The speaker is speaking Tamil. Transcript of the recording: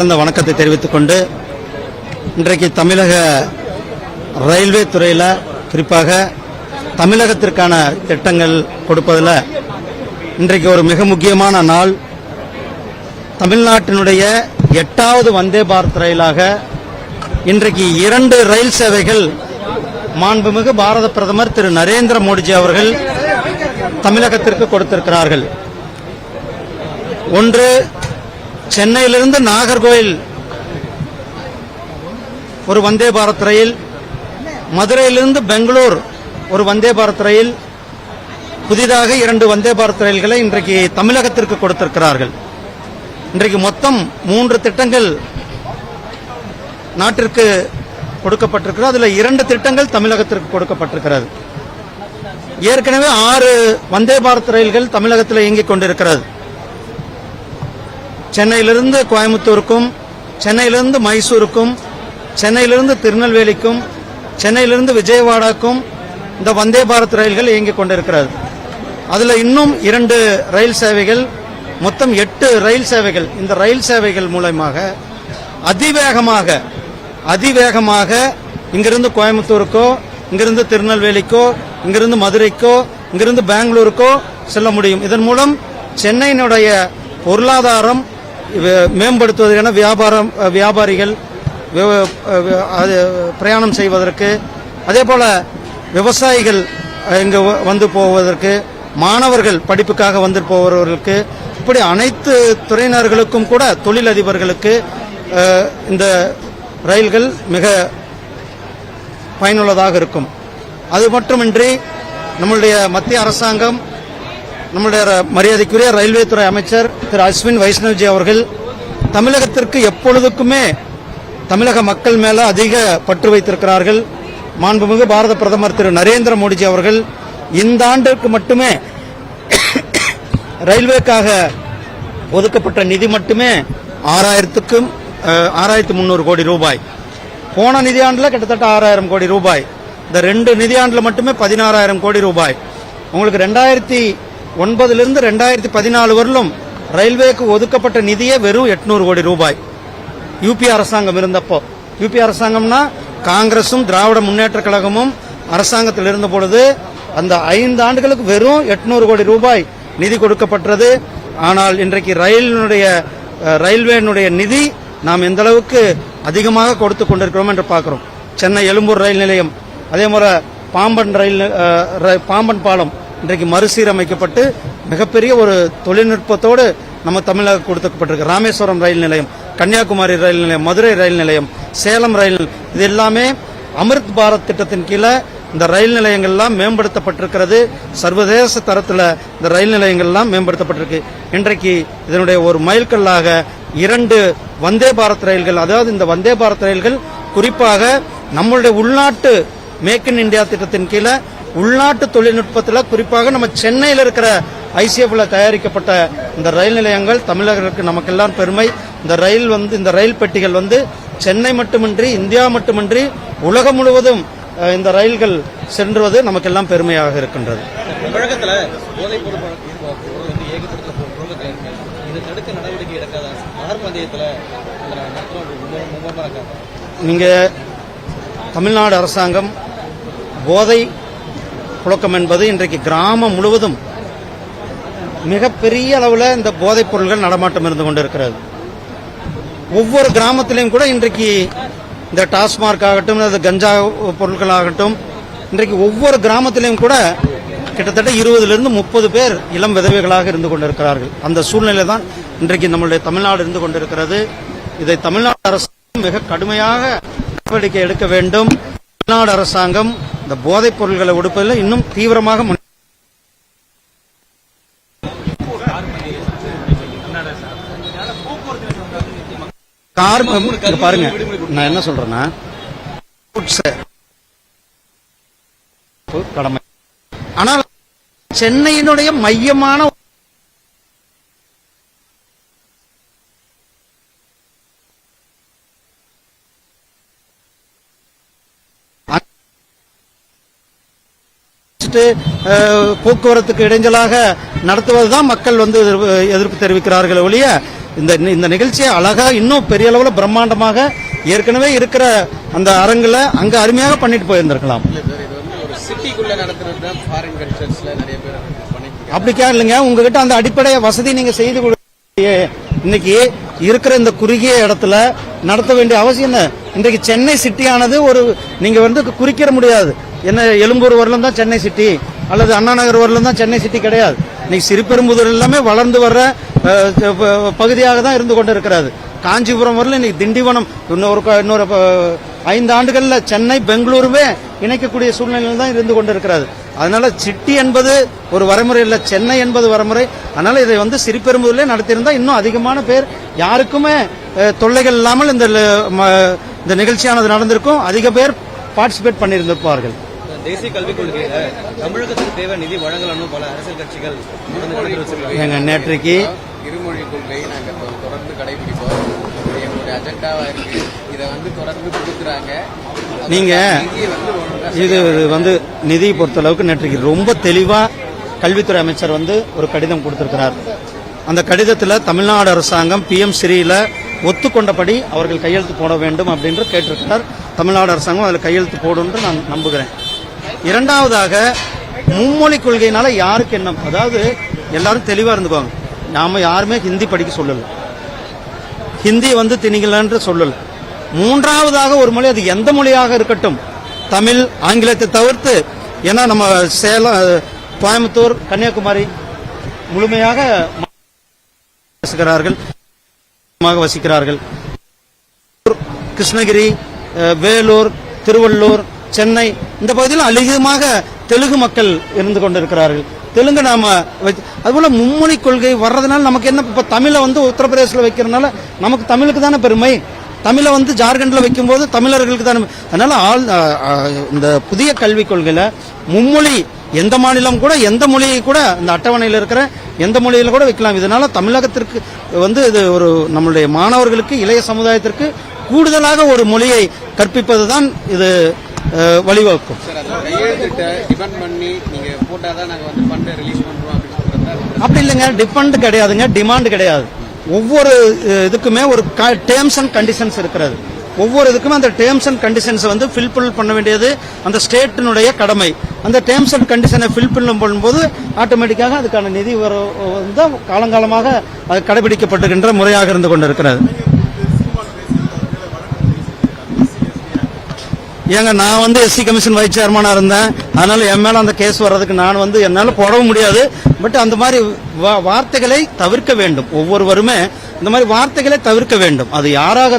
சிறந்த வணக்கத்தை தெரிவித்துக் கொண்டு இன்றைக்கு தமிழக ரயில்வே துறையில் குறிப்பாக தமிழகத்திற்கான திட்டங்கள் கொடுப்பதில் இன்றைக்கு ஒரு மிக முக்கியமான நாள். தமிழ்நாட்டினுடைய எட்டாவது வந்தே பாரத் ரயிலாக இன்றைக்கு இரண்டு ரயில் சேவைகள் மாண்புமிகு பாரத பிரதமர் திரு நரேந்திர மோடிஜி அவர்கள் தமிழகத்திற்கு கொடுத்திருக்கிறார்கள். ஒன்று சென்னையிலிருந்து நாகர்கோயில் ஒரு வந்தே பாரத் ரயில் மதுரையிலிருந்து பெங்களூர் ஒரு வந்தே பாரத் ரயில் புதிதாக இரண்டு வந்தே பாரத் ரயில்களை இன்றைக்கு தமிழகத்திற்கு கொடுத்திருக்கிறார்கள். இன்றைக்கு மொத்தம் மூன்று திட்டங்கள் நாட்டிற்கு கொடுக்கப்பட்டிருக்கிறது. அதில் இரண்டு திட்டங்கள் தமிழகத்திற்கு கொடுக்கப்பட்டிருக்கிறது. ஏற்கனவே ஆறு வந்தே பாரத் ரயில்கள் தமிழகத்தில் இயங்கிக் கொண்டிருக்கிறது. சென்னையிலிருந்து கோயம்புத்தூருக்கும் சென்னையிலிருந்து மைசூருக்கும் சென்னையிலிருந்து திருநெல்வேலிக்கும் சென்னையிலிருந்து விஜயவாடாக்கும் இந்த வந்தே பாரத் ரயில்கள் இயங்கிக் கொண்டிருக்கிறது. அதில் இன்னும் இரண்டு ரயில் சேவைகள் மொத்தம் எட்டு ரயில் சேவைகள். இந்த ரயில் சேவைகள் மூலமாக அதிவேகமாக அதிவேகமாக இங்கிருந்து கோயம்புத்தூருக்கோ இங்கிருந்து திருநெல்வேலிக்கோ இங்கிருந்து மதுரைக்கோ இங்கிருந்து பெங்களூருக்கோ செல்ல முடியும். இதன் மூலம் சென்னையினுடைய பொருளாதாரம் மேம்படுத்துவது மேம்படுத்துவதற்கான வியாபாரம் வியாபாரிகள் அது பிரயாணம் செய்வதற்கு அதே போல விவசாயிகள் இங்கே இங்கு வந்து போவதற்கு மாணவர்கள் படிப்புக்காக வந்து போபவர்களுக்கு இப்படி அனைத்து துறையினர்களுக்கும் கூட தொழிலதிபர்களுக்கு இந்த ரயில்கள் மிக பயனுள்ளதாக இருக்கும். அது மட்டுமின்றி நம்முடைய மத்திய அரசாங்கம் நம்முடைய மரியாதைக்குரிய ரயில்வே துறை அமைச்சர் திரு அஸ்வின் வைஷ்ணவ்ஜி அவர்கள் தமிழகத்திற்கு எப்பொழுதுக்குமே தமிழக மக்கள் மேல அதிக பற்று வைத்திருக்கிறார்கள். மாண்புமிகு பாரத பிரதமர் திரு நரேந்திர மோடிஜி அவர்கள் இந்த ஆண்டுக்கு மட்டுமே ரயில்வேக்காக ஒதுக்கப்பட்ட நிதி மட்டுமே ஆறாயிரத்துக்கும் ஆறாயிரத்து முந்நூறு கோடி ரூபாய். போன நிதியாண்டில் கிட்டத்தட்ட ஆறாயிரம் கோடி ரூபாய். இந்த ரெண்டு நிதியாண்டில் மட்டுமே பதினாறாயிரம் கோடி ரூபாய். உங்களுக்கு ரெண்டாயிரத்தி ஒன்பதிலிருந்து ரெண்டாயிரத்தி பதினாலு வரலும் ரயில்வேக்கு ஒதுக்கப்பட்ட நிதியே வெறும் எட்நூறு கோடி ரூபாய். யூபி அரசாங்கம் இருந்தப்போ யூபி அரசாங்கம்னா காங்கிரசும் திராவிட முன்னேற்ற கழகமும் அரசாங்கத்தில் இருந்த பொழுது அந்த ஐந்து ஆண்டுகளுக்கு வெறும் எட்நூறு கோடி ரூபாய் நிதி கொடுக்கப்பட்டது. ஆனால் இன்றைக்கு ரயிலினுடைய ரயில்வேனுடைய நிதி நாம் எந்த அளவுக்கு அதிகமாக கொடுத்து கொண்டிருக்கிறோம் என்று பார்க்கிறோம். சென்னை எழும்பூர் ரயில் நிலையம் அதே போல பாம்பன் ரயில் ர- பாம்பன் பாலம் இன்றைக்கு மறுசீரமைக்கப்பட்டு மிகப்பெரிய ஒரு தொழில்நுட்பத்தோடு நம்ம தமிழக கொடுக்கப்பட்டிருக்கு. ராமேஸ்வரம் ரயில் நிலையம் கன்னியாகுமரி ரயில் நிலையம் மதுரை ரயில் நிலையம் சேலம் ரயில் இது எல்லாமே அமிர்த் பாரத் திட்டத்தின் கீழே இந்த ரயில் நிலையங்கள்லாம் மேம்படுத்தப்பட்டிருக்கிறது. சர்வதேச தரத்தில் இந்த ரயில் நிலையங்கள்லாம் மேம்படுத்தப்பட்டிருக்கு. இன்றைக்கு இதனுடைய ஒரு மைல்கல்லாக இரண்டு வந்தே பாரத் ரயில்கள் அதாவது இந்த வந்தே பாரத் ரயில்கள் குறிப்பாக நம்மளுடைய உள்நாட்டு மேக் இன் இந்தியா திட்டத்தின் கீழே உள்நாட்டு தொழில்நுட்பத்தில் குறிப்பாக நம்ம சென்னையில் இருக்கிற ஐசிஎஃப்ல தயாரிக்கப்பட்ட இந்த ரயில் நிலையங்கள் தமிழர்களுக்கு நமக்கெல்லாம் பெருமை. இந்த ரயில் வந்து இந்த ரயில் பெட்டிகள் வந்து சென்னை மட்டுமின்றி இந்தியா மட்டுமின்றி உலகம் முழுவதும் இந்த ரயில்கள் சென்றுவது நமக்கெல்லாம் பெருமையாக இருக்கின்றது. நீங்க தமிழ்நாடு அரசாங்கம் போதை புழக்கம் என்பது இன்றைக்கு கிராமம் முழுவதும் மிகப்பெரிய அளவில் இந்த போதைப் பொருள்கள் நடமாட்டம் இருந்து கொண்டிருக்கிறது. ஒவ்வொரு கிராமத்திலையும் கூட இன்றைக்கு இந்த டாஸ்மார்க் ஆகட்டும் அல்லது கஞ்சா பொருட்கள் ஆகட்டும் இன்றைக்கு ஒவ்வொரு கிராமத்திலையும் கூட கிட்டத்தட்ட இருபதுலேருந்து முப்பது பேர் இளம் விதவைகளாக இருந்து கொண்டிருக்கிறார்கள். அந்த சூழ்நிலை தான் இன்றைக்கு நம்மளுடைய தமிழ்நாடு இருந்து கொண்டிருக்கிறது. இதை தமிழ்நாடு அரசு மிக கடுமையாக நடவடிக்கை எடுக்க வேண்டும். தமிழ்நாடு அரசாங்கம் இந்த போதைப் பொருட்களை ஒடுப்பதில் இன்னும் தீவிரமாக கார் பாருங்க நான் என்ன சொல்றேன்னா கடமை. ஆனால் சென்னையினுடைய மையமான வச்சுட்டு, போக்குவரத்துக்கு இடைஞ்சலாக நடத்துவதுதான் மக்கள் வந்து எதிர்ப்பு- தெரிவிக்கிறார்கள் ஒழிய இந்த இந்த நிகழ்ச்சியை அழகா இன்னும் பெரிய அளவுல பிரம்மாண்டமாக ஏற்கனவே இருக்கிற அந்த அரங்குல அங்க அருமையாக பண்ணிட்டு போயிருந்திருக்கலாம். அப்படி கேளுங்க உங்ககிட்ட அந்த அடிப்படை வசதி நீங்க செய்து கொடு இன்னைக்கு இருக்கிற இந்த குறுகிய இடத்துல நடத்த வேண்டிய அவசியம் என்ன இன்றைக்கு சென்னை சிட்டியானது ஒரு நீங்க வந்து குறிக்கிற முடியாது என்ன எழும்பூர் வரலும் தான் சென்னை சிட்டி அல்லது அண்ணா நகர் வரலும் தான் சென்னை சிட்டி கிடையாது. இன்னைக்கு சிறுபெரும்புதூர் எல்லாமே வளர்ந்து வர்ற பகுதியாக தான் இருந்து கொண்டு இருக்கிறது காஞ்சிபுரம் வரல இன்னைக்கு திண்டிவனம் இன்னொரு இன்னொரு ஐந்து ஆண்டுகளில் சென்னை பெங்களூருவே இணைக்கக்கூடிய சூழ்நிலையில் தான் இருந்து கொண்டு இருக்கிறது அதனால சிட்டி என்பது ஒரு வரைமுறை இல்லை சென்னை என்பது வரைமுறை. அதனால இதை வந்து சிறுபெரும்புதூர்லேயே நடத்தியிருந்தா இன்னும் அதிகமான பேர் யாருக்குமே தொல்லைகள் இல்லாமல் இந்த இந்த நிகழ்ச்சியானது நடந்திருக்கும். அதிக பேர் பார்ட்டிசிபேட் பண்ணியிருந்திருப்பார்கள். தேசிய கல்விக் கொள்கையில தமிழகத்துக்கு தேவை நிதி வழங்கலாம்னு பல அரசியல் கட்சிகள் எங்க நேற்றைக்கு இருமொழி கொள்கை நாங்கள் தொடர்ந்து கடைபிடிப்போம். இது எங்களுடைய அஜெண்டாவா இருக்கு. இதை வந்து தொடர்ந்து கொடுக்குறாங்க. நீங்க நிதியை இது வந்து நிதி பொறுத்தளவுக்கு நேற்றைக்கு ரொம்ப தெளிவா கல்வித்துறை அமைச்சர் வந்து ஒரு கடிதம் கொடுத்திருக்கிறார். அந்த கடிதத்தில் தமிழ்நாடு அரசாங்கம் பிஎம் ஸ்ரீல ஒத்துக்கொண்டபடி அவர்கள் கையெழுத்து போட வேண்டும் அப்படின்னு கேட்டிருக்கிறார். தமிழ்நாடு அரசாங்கம் அதில் கையெழுத்து போடும் நான் நம்புகிறேன். இரண்டாவதாக மும்மொழி கொள்கையினால யாருக்கு என்ன அதாவது எல்லாரும் தெளிவா இருந்துக்குவாங்க. நாம யாருமே ஹிந்தி படிக்க சொல்லல. ஹிந்தி வந்து திணிக்கலன்று சொல்லல. மூன்றாவதாக ஒரு மொழி அது எந்த மொழியாக இருக்கட்டும் தமிழ் ஆங்கிலத்தை தவிர்த்து ஏன்னா நம்ம சேலம் கோயம்புத்தூர் கன்னியாகுமரி முழுமையாக வசிக்கிறார்கள். வசிக்கிறார்கள். கிருஷ்ணகிரி அஹ், வேலூர் திருவள்ளூர் சென்னை இந்த பகுதியில் அதிகமாக தெலுங்கு மக்கள் இருந்து கொண்டிருக்கிறார்கள். தெலுங்கு நாம வச்சு- அதுபோல மும்மொழி கொள்கை வர்றதுனால நமக்கு என்ன இப்ப தமிழை வந்து உத்தரப்பிரதேசத்தில் வைக்கிறதுனால நமக்கு தமிழுக்கு தானே பெருமை? தமிழை வந்து ஜார்க்கண்ட்ல வைக்கும்போது தமிழர்களுக்கு தானே அதனால ஆள் இந்த புதிய கல்விக் கொள்கையில மும்மொழி எந்த மாநிலம் கூட எந்த மொழியை கூட இந்த அட்டவணையில் இருக்கிற எந்த மொழியில கூட வைக்கலாம். இதனால தமிழகத்திற்கு வந்து இது ஒரு நம்மளுடைய மாணவர்களுக்கு இளைய சமுதாயத்திற்கு கூடுதலாக ஒரு மொழியை கற்பிப்பதுதான் இது வழிவகுக்கும். அப்படி இல்லைங்க டிபெண்ட் கிடையாதுங்க டிமாண்ட் கிடையாது. ஒவ்வொரு இதுக்குமே ஒரு டேர்ம்ஸ் அண்ட் கண்டிஷன்ஸ் இருக்கிறது. ஒவ்வொரு இதுக்குமே அந்த டேர்ம்ஸ் அண்ட் கண்டிஷன்ஸ் வந்து ஃபில்பில் பண்ண வேண்டியது அந்த ஸ்டேட்டினுடைய கடமை. அந்த டேர்ம்ஸ் அண்ட் கண்டிஷனை ஃபில்பில் பண்ணும்போது ஆட்டோமேட்டிக்காக அதுக்கான நிதி வர வந்து காலங்காலமாக அது கடைபிடிக்கப்படுகின்ற முறையாக இருந்து கொண்டிருக்கிறது. ஏங்க நான் வந்து எஸ்சி கமிஷன் வைஸ் சேர்மனா இருந்தேன். அதனால என் மேல அந்த கேஸ் வர்றதுக்கு நான் வந்து என்னால போடவும் முடியாது. பட் அந்த மாதிரி வார்த்தைகளை தவிர்க்க வேண்டும். ஒவ்வொருவருமே இந்த மாதிரி வார்த்தைகளை தவிர்க்க வேண்டும். அது யாராக